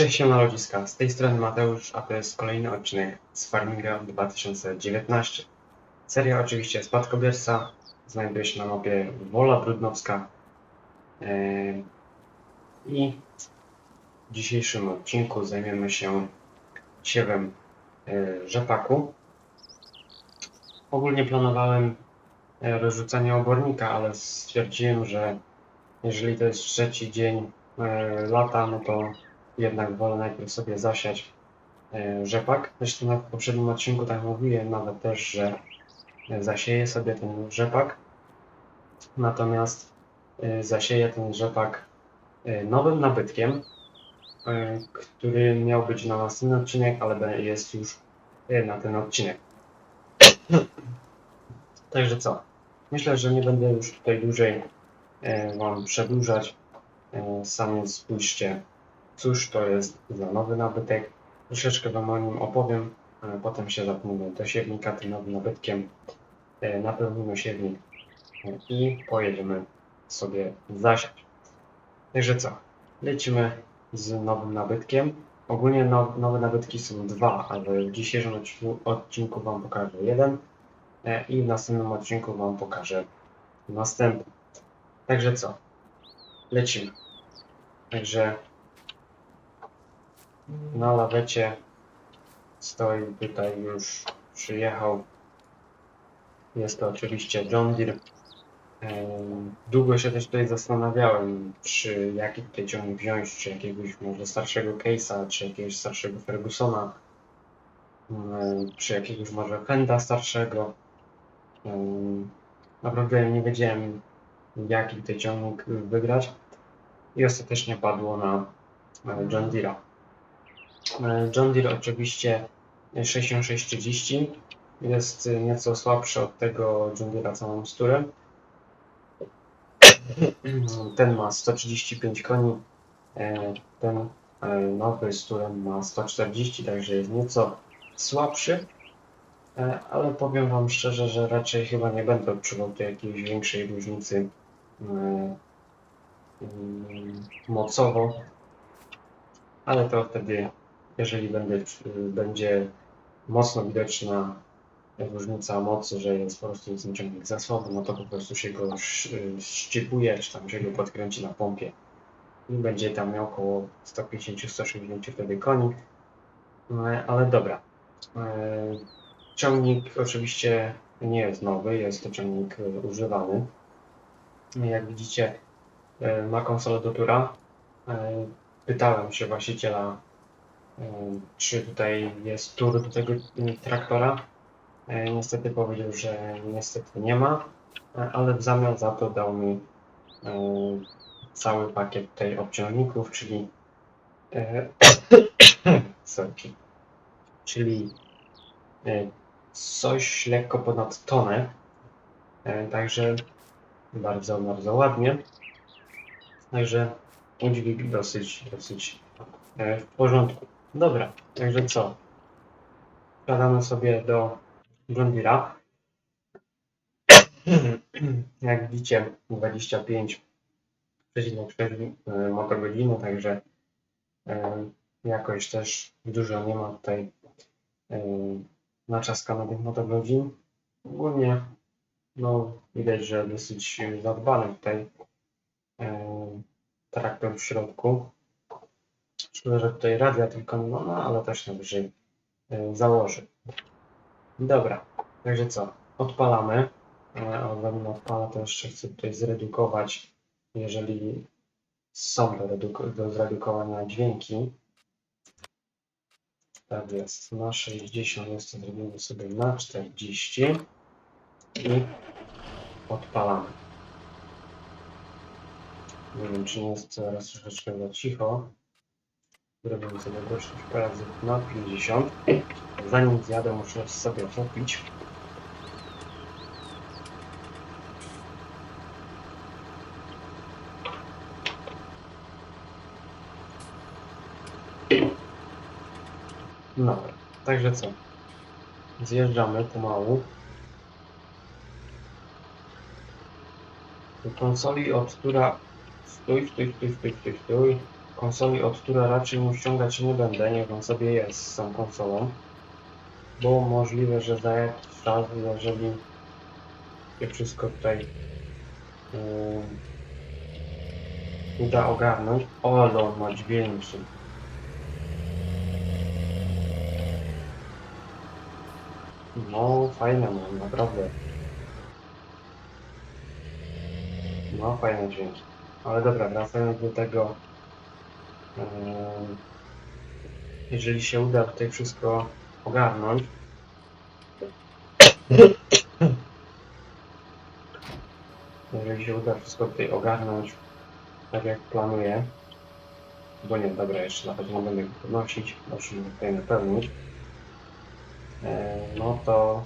Cześć się na ludziska, z tej strony Mateusz, a to jest kolejny odcinek z Farminga 2019. Seria oczywiście Spadkobierca, znajduje się na mapie Wola Brudnowska Eee, i w dzisiejszym odcinku zajmiemy się siewem e, rzepaku. Ogólnie planowałem e, rozrzucenie obornika, ale stwierdziłem, że jeżeli to jest trzeci dzień e, lata, no to jednak wolę najpierw sobie zasiać e, rzepak. Zresztą na poprzednim odcinku tak mówiłem nawet też, że e, zasieję sobie ten rzepak. Natomiast e, zasieję ten rzepak nowym nabytkiem, który miał być na następny odcinek, ale jest już na ten odcinek. Także co? Myślę, że nie będę już tutaj dłużej Wam przedłużać. Sami spójrzcie, cóż to jest za nowy nabytek. Troszeczkę Wam o nim opowiem. Potem się zapnę do siewnika tym nowym nabytkiem. e, Napełnimy siewnik e, i pojedziemy sobie zasiać. Także co? Lecimy z nowym nabytkiem. Ogólnie now, nowe nabytki są dwa, ale w dzisiejszym odcinku, odcinku Wam pokażę jeden e, i w następnym odcinku Wam pokażę następny. Także co? Lecimy. Także na lawecie stoi tutaj już przyjechał. Jest to oczywiście John Deere. Długo się też tutaj zastanawiałem, czy jaki tutaj ciągnik wziąć, czy jakiegoś może starszego Case'a, czy jakiegoś starszego Fergusona, czy jakiegoś może Fenda starszego. Naprawdę nie wiedziałem, jaki tutaj ciągnik wybrać i ostatecznie padło na John Deere'a. E, John Deere oczywiście 6630 jest nieco słabszy od tego John Deere'a co mam z turem. Ten ma 135 koni, e, ten e, nowy z turem ma 140, także jest nieco słabszy. Ale powiem Wam szczerze, że raczej chyba nie będę odczuwał tu jakiejś większej różnicy mm, mocowo, ale to wtedy, jeżeli będzie, będzie mocno widoczna różnica mocy, że jest po prostu ten ciągnik za słaby, no to po prostu się go sz- szczypuje, czy tam się go podkręci na pompie i będzie tam miał około 150-160 wtedy koni. E, Ale dobra. Ciągnik oczywiście nie jest nowy, jest to ciągnik używany. Jak widzicie, ma konsolę do tura. Pytałem się właściciela, czy tutaj jest tur do tego traktora. E, Niestety powiedział, że niestety nie ma, e, ale w zamian za to dał mi e, cały pakiet tutaj obciągników, czyli sorry, czyli coś lekko ponad tonę. Także bardzo, bardzo ładnie. Także udźwig dosyć, dosyć w porządku. Dobra, także co? Wkładamy sobie do John Deere'a. Jak widzicie, 25,4 e, motogodziny, także e, jakoś też dużo nie ma tutaj e, naczaskanych motogodzin. Ogólnie no, widać, że dosyć zadbany tutaj traktor w środku. Szkoda, że tutaj radia tylko nie ma, no, ale też najwyżej e, założy. Dobra, także co? Odpalamy. E, zanim odpalę, to jeszcze chcę tutaj zredukować, jeżeli są do, do zredukowania dźwięki. Tak jest, na 60 jest to zrobimy sobie na 40 i odpalamy. Nie wiem, czy nie jest teraz troszeczkę za cicho. Sobie głośność razy na 50. Zanim zjadę, muszę sobie popić. Dobra, także co? Zjeżdżamy pomału. Do konsoli, od która stój, stój, stój, stój, stój, stój. Konsoli od Tura raczej mu ściągać nie będę, niech on sobie jest z tą konsolą. Bo możliwe, że za jakiś czas, jeżeli się wszystko tutaj yy, uda ogarnąć. O, on ma dźwięki. No, fajne mam, naprawdę. No, fajne dźwięki. Ale dobra, wracając do tego. Yy, jeżeli się uda tutaj wszystko ogarnąć. Jeżeli się uda wszystko tutaj ogarnąć tak jak planuję. Bo nie, dobra, jeszcze na pewno będę go podnosić, musimy tutaj napełnić. E, no to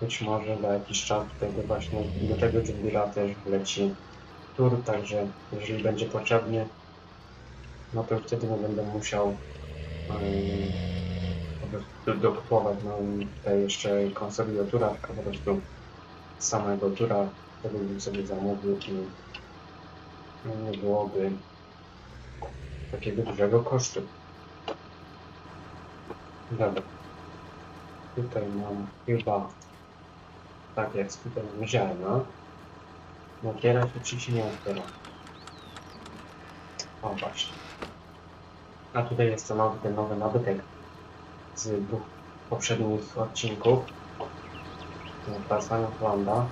być może za jakiś czas do właśnie do tego Jumbira też wleci tur, także jeżeli będzie potrzebny, no to wtedy nie będę musiał prostu dokupować no, tutaj jeszcze konsoli do tura, tylko po prostu samego tura, wtedy bym sobie zamówił i no, nie byłoby takiego dużego kosztu. Dobra. Tutaj mam chyba tak jak tutaj mam. Otwiera się czy się nie otwiera? O właśnie. A tutaj jest to nowy, ten nowy nabytek z dwóch poprzednich odcinków. Tarsania Holanda.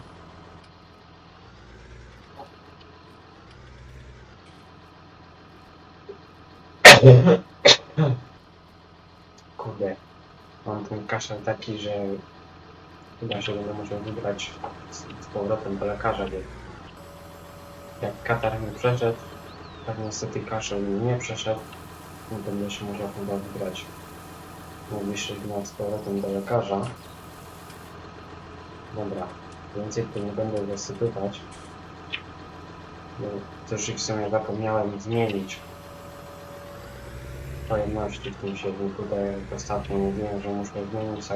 Kurde, mam ten kaszel taki, że chyba się będę musiał wybrać z, z powrotem do lekarza, bo jak katar mi przeszedł, tak niestety kaszel mi nie przeszedł, no będę się musiał chyba wybrać najbliższych dniach z powrotem do lekarza. Dobra, więcej tu nie będę zasypywać, bo też ich w sumie zapomniałem zmienić pojemności w tym tak jak ostatnio mówiłem, że muszę zmienić,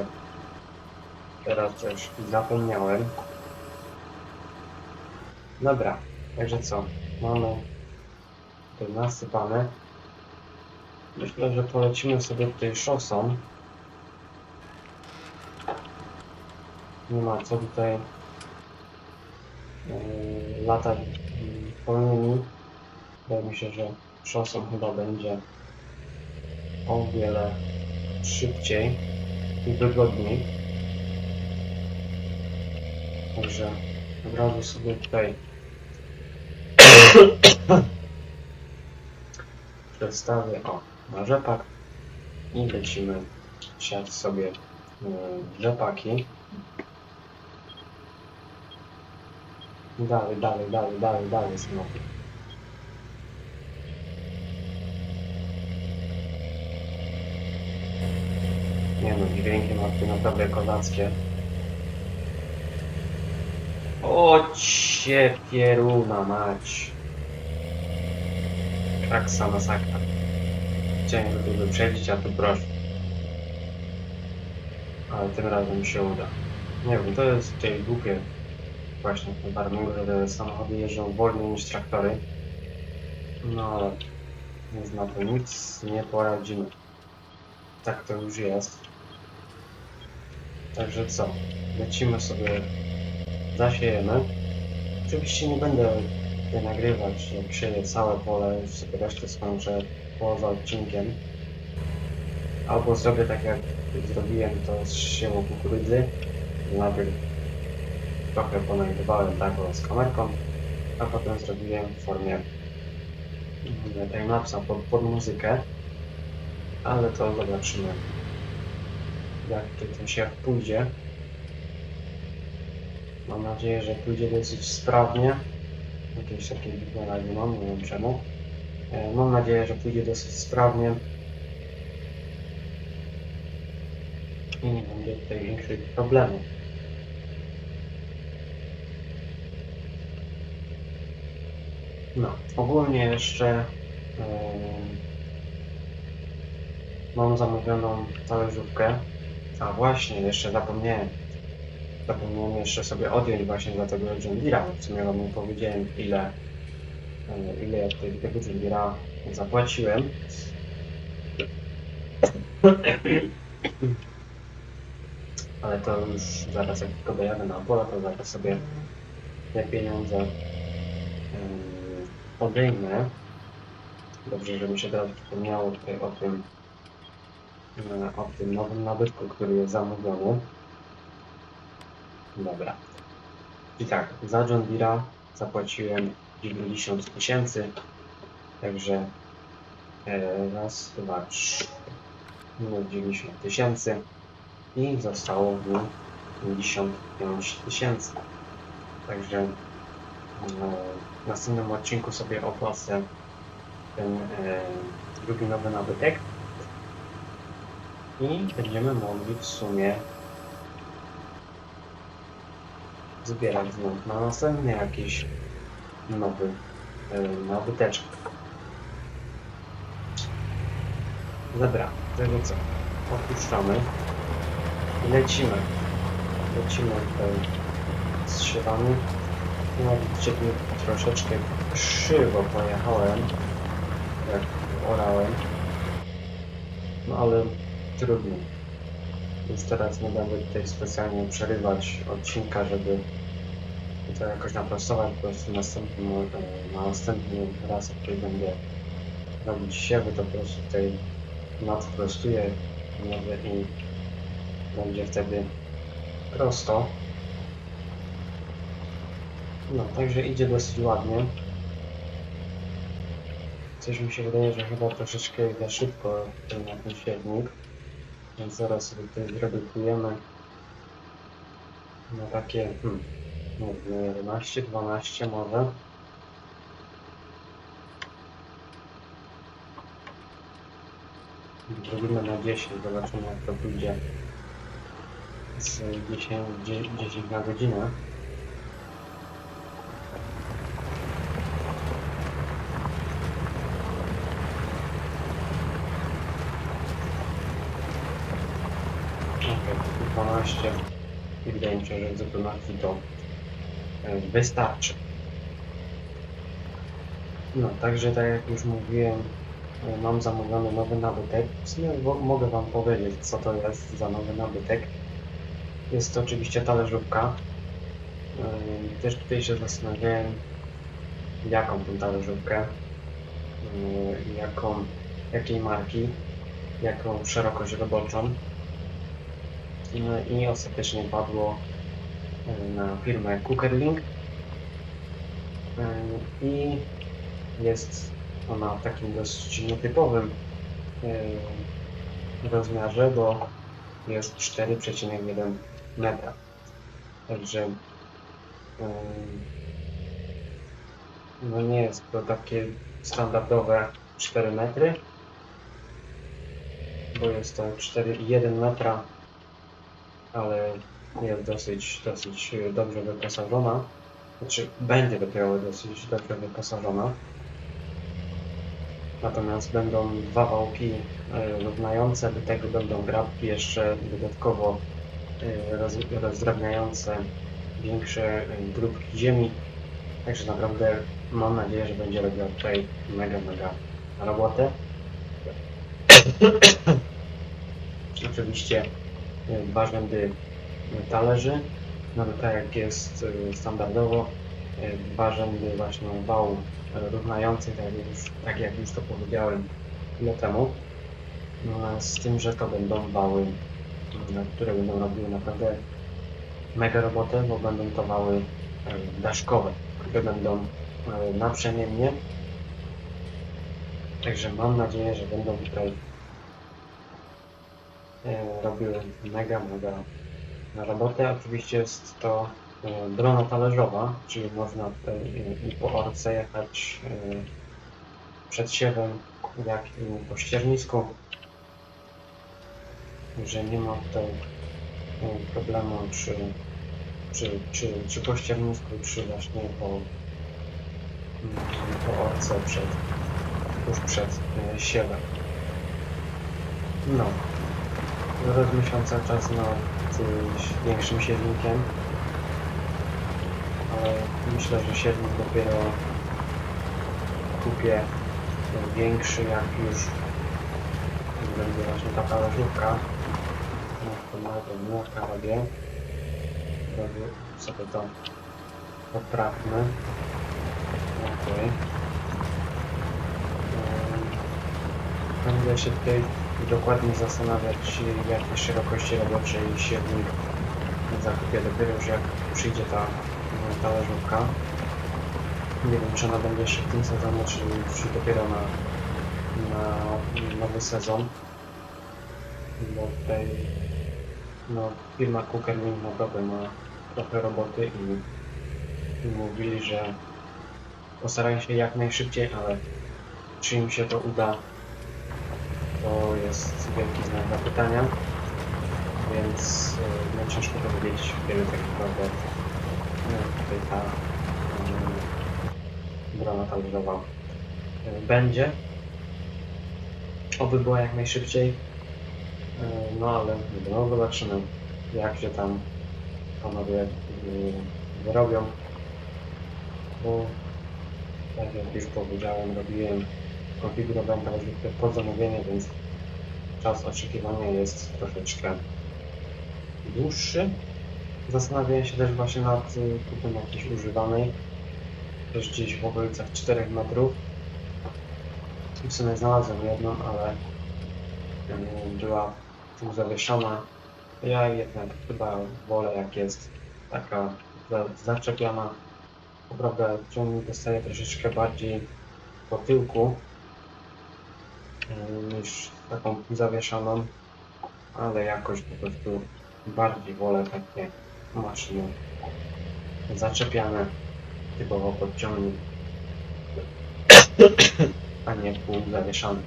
teraz też zapomniałem. Dobra, także co, mamy to nasypane. Myślę, że polecimy sobie tutaj szosą. Nie ma co tutaj yy, latać pełnymi. Wydaje mi się, że szosą chyba będzie o wiele szybciej i wygodniej. Także od razu sobie tutaj przedstawię o na rzepak i lecimy siać sobie y, rzepaki. Dalej, dalej, dalej, dalej, dalej znowu. Nie no, dźwięki ma tu naprawdę kozackie. O cie pieruna mać. Kraksa masakra. Chciałem go tu wyprzedzić, a tu proszę. Ale tym razem się uda. Nie wiem, to jest tutaj głupie właśnie w że te samochody jeżdżą wolniej niż traktory. No ale nic na to nic nie poradzimy. Tak to już jest. Także co? Lecimy sobie zasiejemy. Oczywiście nie będę nagrywać, jak sieję całe pole, już sobie resztę skończę poza odcinkiem. Albo zrobię tak jak zrobiłem to z siewą kukurydzy. Najpierw trochę ponagrywałem tak z kamerką, a potem zrobiłem w formie mm, timelapsa pod, pod muzykę. Ale to zobaczymy jak tutaj ten siew pójdzie. Mam nadzieję, że pójdzie dosyć sprawnie. Jakieś takie wideo nie mam, nie wiem czemu. E, Mam nadzieję, że pójdzie dosyć sprawnie. I nie będzie tutaj większych problemów. No, ogólnie jeszcze em, mam zamówioną talerzówkę. A właśnie, jeszcze zapomniałem. Zapomniałem jeszcze sobie odjąć właśnie dla tego John Deere'a. W sumie wam powiedziałem ile, ile ja tutaj tego Deere'a zapłaciłem. Ale to już zaraz jak tylko dojadę na pole, to zaraz sobie te pieniądze yy, odejmę. Dobrze, że mi się teraz przypomniało tutaj o tym, yy, o tym nowym nabytku, który jest zamówiony. Dobra. I tak, za John Deere'a zapłaciłem 90 tysięcy, także e, raz, dwa, trzy, no 90 tysięcy. I zostało mi 55 tysięcy. Także e, w następnym odcinku sobie opłacę ten e, drugi nowy nabytek. I będziemy mogli w sumie zbierać znów na następny jakiś nowy e, nabyteczek. Dobra, tego co? Opuszczamy i lecimy. Lecimy tutaj siewami. No widzicie tu troszeczkę krzywo pojechałem, jak orałem. No ale trudno. Więc teraz nie będę tutaj specjalnie przerywać odcinka, żeby to jakoś naprostować. Po prostu następnym, e, na następny raz, tutaj będę robić siewy, to po prostu tutaj nadprostuję i będzie wtedy prosto. No, także idzie dosyć ładnie. Coś mi się wydaje, że chyba troszeczkę za szybko ten ten siewnik. Więc zaraz sobie tutaj zredukujemy na takie, hmm, nie wiem, 11, 12 może. Zrobimy na 10, zobaczymy jak to pójdzie z 10, 10 na godzinę. Okej, 12 i wydaje mi się, że to wystarczy. No, także tak jak już mówiłem, e, mam zamówiony nowy nabytek. W sumie mogę Wam powiedzieć, co to jest za nowy nabytek. Jest to oczywiście talerzówka. E, Też tutaj się zastanawiałem, jaką tą talerzówkę, e, jaką, jakiej marki, jaką szerokość roboczą. I ostatecznie padło e, na firmę Cookerlink E, i jest ona w takim dosyć nietypowym e, rozmiarze, bo jest 4,1 metra. Także e, no nie jest to takie standardowe 4 metry, bo jest to 4,1 metra ale jest dosyć, dosyć e, dobrze wyposażona. Znaczy, będzie dopiero dosyć dobrze wyposażona. Natomiast będą dwa wałki e, równające, do tego będą grabki jeszcze dodatkowo e, roz, rozdrabniające większe grupki ziemi. Także naprawdę mam nadzieję, że będzie robiła tutaj mega, mega robotę. Oczywiście e, dwa rzędy e, talerzy, no to tak jak jest e, standardowo, dwa rzędy właśnie wałów e, równających, tak jak już, tak jak już to powiedziałem chwilę temu, No, z tym, że to będą wały, które będą robiły naprawdę mega robotę, bo będą to wały e, daszkowe, które będą naprzemiennie. Także mam nadzieję, że będą tutaj robiły mega, mega robotę. Oczywiście jest to e, brona talerzowa, czyli można e, i po orce jechać e, przed siewem, jak i po ściernisku. Że nie ma tutaj problemu przy, przy, czy, czy po ściernisku, czy właśnie po, mm, po orce przed, tuż przed siewem. No. Rozmyślam cały czas nad y, większym siewnikiem. Ale myślę, że siewnik dopiero kupię większy, jak już będzie właśnie taka. No to najpierw młotka robię. Robię sobie to poprawmy. Okej. Ym, Będę się tutaj dokładnie zastanawiać, jakie szerokości robocze i siewnik zakupię dopiero już jak przyjdzie ta, ta leżówka. Nie wiem, czy ona będzie jeszcze w tym sezonie, czy już dopiero na, na nowy sezon. Bo tutaj no, firma naprawdę ma trochę roboty i, i mówili, że postarają się jak najszybciej, ale czy im się to uda, to jest wielki znak zapytania. Więc yy, no, ciężko powiedzieć, kiedy tak naprawdę yy, tutaj ta yy, brona talerzowa będzie. Oby była jak najszybciej. No ale no zobaczymy jak się tam panowie wyrobią. Bo tak jak już powiedziałem, robiłem, konfigurowałem teraz pod zamówienie, więc czas oczekiwania jest troszeczkę dłuższy. Zastanawiałem się też właśnie nad y, kupnem jakiejś używanej, też gdzieś w okolicach 4 metrów. W sumie znalazłem jedną, ale y, była tu zawieszona. Ja jednak chyba wolę jak jest taka za- zaczepiona. Co prawda ciągnik dostaje troszeczkę bardziej po tyłku niż taką zawieszoną, ale jakoś po prostu bardziej wolę takie maszyny zaczepiane typowo pod ciągnik, a nie pół zawieszane.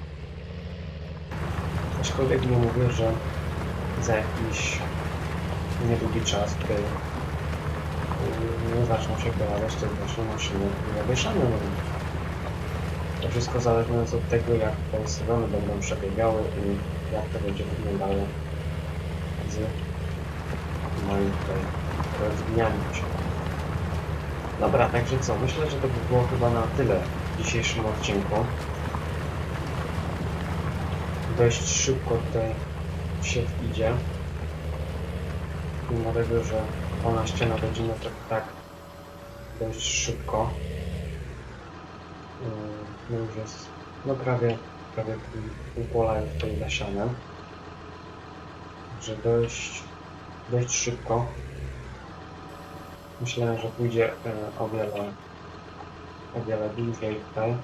Aczkolwiek nie mówię, że za jakiś niedługi czas, gdy yy, nie zaczną się pojawiać te właśnie maszyny zawieszane. No. To wszystko zależne od tego, jak te sezony będą przebiegały i jak to będzie wyglądało z moim tutaj rozwijaniem się. Dobra, także co? Myślę, że to by było chyba na tyle w dzisiejszym odcinku. Dość szybko tutaj się idzie. Mimo tego, że 12 na godzinę to tak dość szybko. No już jest no prawie, prawie pół, pola jest tutaj zasiane. Także dość, dość szybko. Myślałem, że pójdzie e, o wiele, o wiele dłużej tutaj,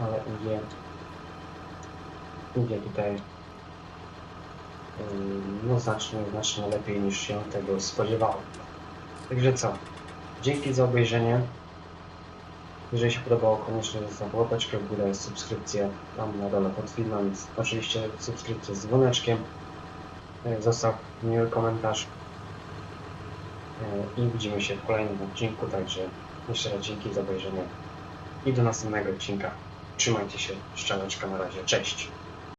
ale idzie, idzie tutaj e, no znacznie, znacznie lepiej niż się tego spodziewałem. Także co? Dzięki za obejrzenie. Jeżeli się podobało, koniecznie zostaw łapeczkę w górę, subskrypcję tam na dole pod filmem, oczywiście subskrypcję z dzwoneczkiem. E, Zostaw miły komentarz. E, I widzimy się w kolejnym odcinku, także jeszcze raz dzięki za obejrzenie i do następnego odcinka. Trzymajcie się, szczeleczka na razie, cześć!